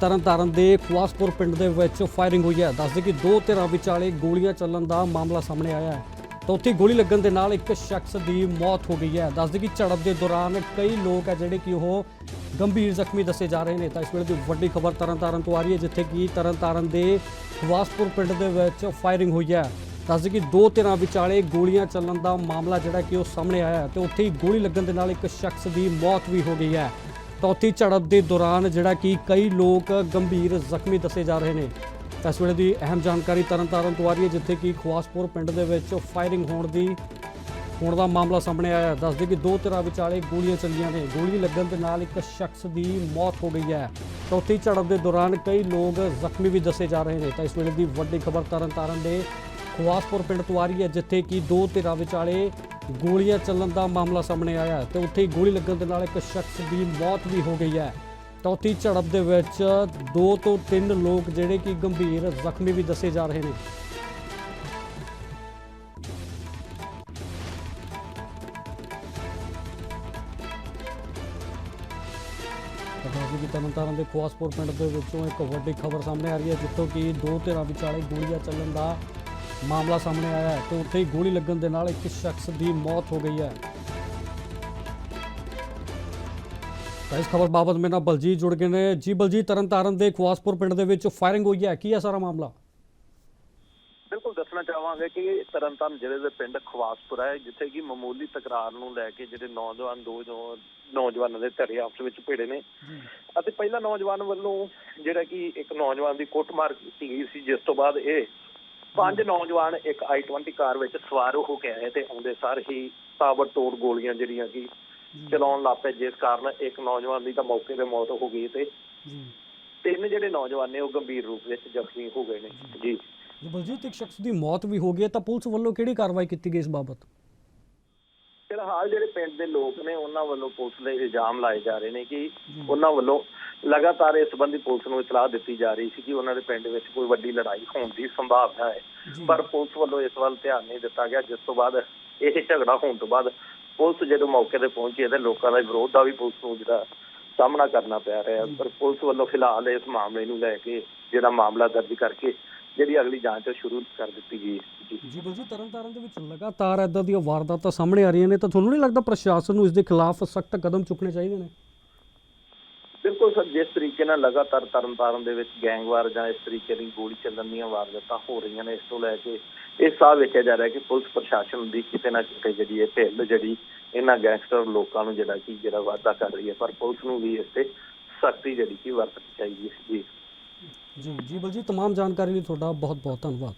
ਤਰਨਤਾਰਨ ਦੇ ਖਵਾਸਪੁਰ ਪਿੰਡ ਦੇ ਵਿੱਚ ਫਾਇਰਿੰਗ ਹੋਈ ਹੈ। ਦੱਸਦੇ ਕਿ ਦੋ ਧਿਰਾਂ ਵਿਚਾਲੇ ਗੋਲੀਆਂ ਚੱਲਣ ਦਾ ਮਾਮਲਾ ਸਾਹਮਣੇ ਆਇਆ ਹੈ। ਤਾਂ ਉੱਥੇ ਗੋਲੀ ਲੱਗਣ ਦੇ ਨਾਲ ਇੱਕ ਸ਼ਖਸ ਦੀ ਮੌਤ ਹੋ ਗਈ ਹੈ। ਦੱਸਦੇ ਕਿ ਝੜਪ ਦੇ ਦੌਰਾਨ ਕਈ ਲੋਕ ਹੈ ਜਿਹੜੇ ਕਿ ਉਹ ਗੰਭੀਰ ਜ਼ਖਮੀ ਦੱਸੇ ਜਾ ਰਹੇ ਨੇ। ਤਾਂ ਇਸ ਵੇਲੇ ਦੀ ਵੱਡੀ ਖਬਰ ਤਰਨਤਾਰਨ ਤੋਂ ਆ ਰਹੀ ਹੈ, ਜਿੱਥੇ ਕਿ ਤਰਨਤਾਰਨ ਦੇ ਖਵਾਸਪੁਰ ਪਿੰਡ ਦੇ ਵਿੱਚ ਫਾਇਰਿੰਗ ਹੋਈ ਹੈ। ਦੱਸਦੇ ਕਿ ਦੋ ਧਿਰਾਂ ਵਿਚਾਲੇ ਗੋਲੀਆਂ ਚੱਲਣ ਦਾ ਮਾਮਲਾ ਜਿਹੜਾ ਕਿ ਉਹ ਸਾਹਮਣੇ ਆਇਆ ਹੈ ਤੇ ਉੱਥੇ ਹੀ ਗੋਲੀ ਲੱਗਣ ਦੇ ਨਾਲ ਇੱਕ ਸ਼ਖਸ ਦੀ ਮੌਤ ਵੀ ਹੋ ਗਈ ਹੈ। ਤਾਂ ਝੜਪ ਦੇ ਦੌਰਾਨ ਜਿਹੜਾ ਕਿ ਕਈ ਲੋਕ ਗੰਭੀਰ ਜ਼ਖਮੀ ਦੱਸੇ ਜਾ ਰਹੇ ਨੇ। ਇਸ ਵੇਲੇ ਦੀ ਅਹਿਮ ਜਾਣਕਾਰੀ ਤਰਨਤਾਰਨ ਤੋਂ ਆ ਰਹੀ ਹੈ, ਜਿੱਥੇ ਕਿ ਖਵਾਸਪੁਰ ਪਿੰਡ ਦੇ ਵਿੱਚ ਫਾਇਰਿੰਗ ਹੋਣ ਦੀ, ਹੋਣ ਦਾ ਮਾਮਲਾ ਸਾਹਮਣੇ ਆਇਆ ਦੱਸਦੇ ਕਿ ਦੋ ਧਿਰਾਂ ਵਿਚਾਲੇ ਗੋਲੀਆਂ ਚੱਲੀਆਂ ਨੇ। ਗੋਲੀ ਲੱਗਣ ਦੇ ਨਾਲ ਇੱਕ ਸ਼ਖਸ ਦੀ ਮੌਤ ਹੋ ਗਈ ਹੈ। ਤਾਂ ਝੜਪ ਦੇ ਦੌਰਾਨ ਕਈ ਲੋਕ ਜ਼ਖਮੀ ਵੀ ਦੱਸੇ ਜਾ ਰਹੇ ਨੇ। ਤਾਂ ਇਸ ਵੇਲੇ ਦੀ ਵੱਡੀ ਖਬਰ ਤਰਨਤਾਰਨ ਦੇ ਖਵਾਸਪੁਰ ਪਿੰਡ ਤੋਂ ਆ ਰਹੀ ਹੈ, ਜਿੱਥੇ ਕਿ ਦੋ ਧਿਰਾਂ ਵਿਚਾਲੇ ਗੋਲੀਆਂ ਚੱਲਣ ਦਾ ਮਾਮਲਾ ਸਾਹਮਣੇ ਆਇਆ ਤੇ ਉੱਥੇ ਹੀ ਗੋਲੀ ਲੱਗਣ ਦੇ ਨਾਲ ਇੱਕ ਸ਼ਖਸ ਦੀ ਮੌਤ ਵੀ ਹੋ ਗਈ ਹੈ। ਤਾਂ ਉੱਥੇ ਝੜਪ ਦੇ ਵਿੱਚ ਦੋ ਤੋਂ ਤਿੰਨ ਲੋਕ ਜਿਹੜੇ ਕਿ ਗੰਭੀਰ ਜ਼ਖਮੀ ਵੀ ਦੱਸੇ ਜਾ ਰਹੇ ਨੇ। ਦੱਸਦੇ ਕਿ ਤਰਨਤਾਰਨ ਦੇ ਖੁਆਸਪੁਰ ਪਿੰਡ ਦੇ ਵਿੱਚੋਂ ਇੱਕ ਵੱਡੀ ਖਬਰ ਸਾਹਮਣੇ ਆ ਰਹੀ ਹੈ, ਜਿੱਥੋਂ ਕਿ ਦੋ ਧਿਰਾਂ ਵਿਚਾਲੇ ਗੋਲੀਆਂ ਚੱਲਣ ਦਾ ਮਾਮਲਾ ਸਾਹਮਣੇ ਆਇਆ ਹੈ ਤੇ ਉੱਥੇ ਹੀ ਗੋਲੀ ਲੱਗਣ ਦੇ ਨਾਲ ਇੱਕ ਸ਼ਖਸ ਦੀ ਮੌਤ ਹੋ ਗਈ ਹੈ। ਤਾਂ ਇਸ ਖਬਰ ਬਾਬਤ ਮੇਰੇ ਨਾਲ ਬਲਜੀਤ ਜੁੜ ਗਏ ਨੇ। ਜੀ ਬਲਜੀਤ ਤਰਨਤਾਰਨ ਦੇ ਖਵਾਸਪੁਰ ਪਿੰਡ ਦੇ ਵਿੱਚ ਫਾਇਰਿੰਗ ਹੋਈ ਹੈ। ਕੀ ਹੈ ਸਾਰਾ ਮਾਮਲਾ? ਬਿਲਕੁਲ ਦੱਸਣਾ ਚਾਹਾਂਗੇ ਕਿ ਤਰਨਤਾਰਨ ਜ਼ਿਲ੍ਹੇ ਦੇ ਪਿੰਡ ਖਵਾਸਪੁਰ ਹੈ ਜਿੱਥੇ ਕਿ ਮਾਮੂਲੀ ਤਕਰਾਰ ਨੂੰ ਲੈ ਕੇ ਜਿਹੜੇ ਨੌਜਵਾਨ ਦੋ ਨੌਜਵਾਨਾਂ ਦੇ ਧੜੇ ਆਪਸ ਵਿੱਚ ਭਿੜੇ ਨੇ। ਅਤੇ ਪਹਿਲਾ ਨੌਜਵਾਨ ਵੱਲੋਂ ਜਿਹੜਾ ਕਿ ਇੱਕ ਨੌਜਵਾਨ ਦੀ ਕੁੱਟਮਾਰ ਕੀਤੀ ਗਈ ਸੀ ਜਿਸ ਤੋਂ ਬਾਅਦ ਇਹ ਪੰਜ ਨੌਜਵਾਨ ਇੱਕ i20 ਕਾਰ ਵਿੱਚ ਸਵਾਰ ਹੋ ਕੇ ਆਏ ਤੇ ਆਉਂਦੇ ਸਾਰ ਹੀ ਤਾਬੜਤੋੜ ਗੋਲੀਆਂ ਜਿਹੜੀਆਂ ਕਿ ਚਲਾਉਣ ਲੱਗ ਪਏ ਜਿਸ ਕਾਰਨ ਇੱਕ ਨੌਜਵਾਨ ਦੀ ਤਾਂ ਮੌਕੇ ਤੇ ਮੌਤ ਹੋ ਗਈ ਤੇ ਜੀ। ਤਿੰਨ ਜਿਹੜੇ ਨੌਜਵਾਨ ਨੇ ਉਹ ਗੰਭੀਰ ਰੂਪ ਵਿੱਚ ਜ਼ਖਮੀ ਹੋ ਗਏ ਨੇ। ਜੀ। ਜੀ। ਬਲਜੀਤ ਇੱਕ ਸ਼ਖਸ ਦੀ ਮੌਤ ਵੀ ਹੋ ਗਈ ਹੈ ਤਾਂ ਪੁਲਿਸ ਵੱਲੋਂ ਕਿਹੜੀ ਕਾਰਵਾਈ ਕੀਤੀ ਗਈ ਇਸ ਬਾਬਤ? ਫਿਲਹਾਲ ਜਿਹੜੇ ਪਿੰਡ ਦੇ ਲੋਕ ਨੇ ਉਹਨਾਂ ਵੱਲੋਂ ਪੁਲਿਸ ਦੇ ਇਲਜ਼ਾਮ ਲਾਏ ਜਾ ਰਹੇ ਨੇ ਕਿ ਉਹਨਾਂ ਵੱਲੋਂ ਲਗਾਤਾਰ ਇਸ ਸੰਬੰਧੀ ਪੁਲਿਸ ਨੂੰ ਇਤਲਾਹ ਦਿੱਤੀ ਜਾ ਰਹੀ ਸੀ ਕਿ ਉਹਨਾਂ ਦੇ ਪਿੰਡ ਵਿੱਚ ਕੋਈ ਵੱਡੀ ਲੜਾਈ ਹੋਣ ਦੀ ਸੰਭਾਵਨਾ ਹੈ। ਪਰ ਪੁਲਿਸ ਵੱਲੋਂ ਇਸ ਵੱਲ ਧਿਆਨ ਨਹੀਂ ਦਿੱਤਾ ਗਿਆ ਜਿਸ ਤੋਂ ਬਾਅਦ ਇਹ ਝਗੜਾ ਹੋਣ ਤੋਂ ਬਾਅਦ ਪੁਲਿਸ ਜਦੋਂ ਮੌਕੇ ਤੇ ਪਹੁੰਚੀ ਤੇ ਲੋਕਾਂ ਦਾ ਵਿਰੋਧ ਦਾ ਵੀ ਪੁਲਿਸ ਨੂੰ ਜਿਹੜਾ ਸਾਹਮਣਾ ਕਰਨਾ ਪੈ ਰਿਹਾ। ਪਰ ਪੁਲਿਸ ਵੱਲੋਂ ਫਿਲਹਾਲ ਇਸ ਮਾਮਲੇ ਨੂੰ ਲੈ ਕੇ ਜਿਹੜਾ ਮਾਮਲਾ ਦਰਜ ਕਰਕੇ ਜਿਹੜੀ ਅਗਲੀ ਜਾਂਚ ਸ਼ੁਰੂ ਕਰ ਦਿੱਤੀ ਗਈ ਜੀ। ਬਲਜੀਤ ਤਰਨਤਾਰਨ ਦੇ ਵਿੱਚ ਲਗਾਤਾਰ ਇਦਾਂ ਦੀਆਂ ਵਾਰਦਾਤਾਂ ਸਾਹਮਣੇ ਆ ਰਹੀਆਂ ਨੇ। ਤਾਂ ਤੁਹਾਨੂੰ ਨਹੀਂ ਲੱਗਦਾ ਪ੍ਰਸ਼ਾਸਨ ਨੂੰ ਇਸ ਦੇ ਖਿਲਾਫ ਸਖਤ ਕਦਮ ਚੁੱਕਣੇ ਚਾਹੀਦੇ ਨੇ? ਬਿਲਕੁਲ ਸਰ ਜਿਸ ਤਰੀਕੇ ਨਾਲ ਲਗਾਤਾਰ ਤਰਨਤਾਰਨ ਦੇ ਵਿੱਚ ਗੈਂਗਵਾਰ ਜਾਂ ਇਸ ਤਰੀਕੇ ਦੀ ਗੋਲੀ ਚੱਲਣ ਦੀਆਂ ਵਾਰਦਾਤਾਂ ਹੋ ਰਹੀਆਂ ਨੇ ਇਸ ਤੋਂ ਲੈ ਕੇ ਇਹ ਸਾਹ ਵੇਖਿਆ ਜਾ ਰਿਹਾ ਕਿ ਪੁਲਿਸ ਪ੍ਰਸ਼ਾਸਨ ਦੀ ਕਿਤੇ ਨਾ ਕਿਤੇ ਜਿਹੜੀ ਇਹ ਢਿੱਲ ਜਿਹੜੀ ਇਹਨਾਂ ਗੈਂਗਸਟਰ ਲੋਕਾਂ ਨੂੰ ਜਿਹੜਾ ਕਿ ਜਿਹੜਾ ਵਾਅਦਾ ਕਰ ਰਹੀ ਹੈ ਪਰ ਪੁਲਿਸ ਨੂੰ ਵੀ ਇਸ ਤੇ ਸਖਤੀ ਜਿਹੜੀ ਕਿ ਵਰਤਣੀ ਚਾਹੀਦੀ ਹੈ ਜੀ ਜੀ ਜੀ ਬਲਜੀਤ तमाम ਜਾਣਕਾਰੀ ਲਈ ਤੁਹਾਡਾ ਬਹੁਤ ਬਹੁਤ ਧੰਨਵਾਦ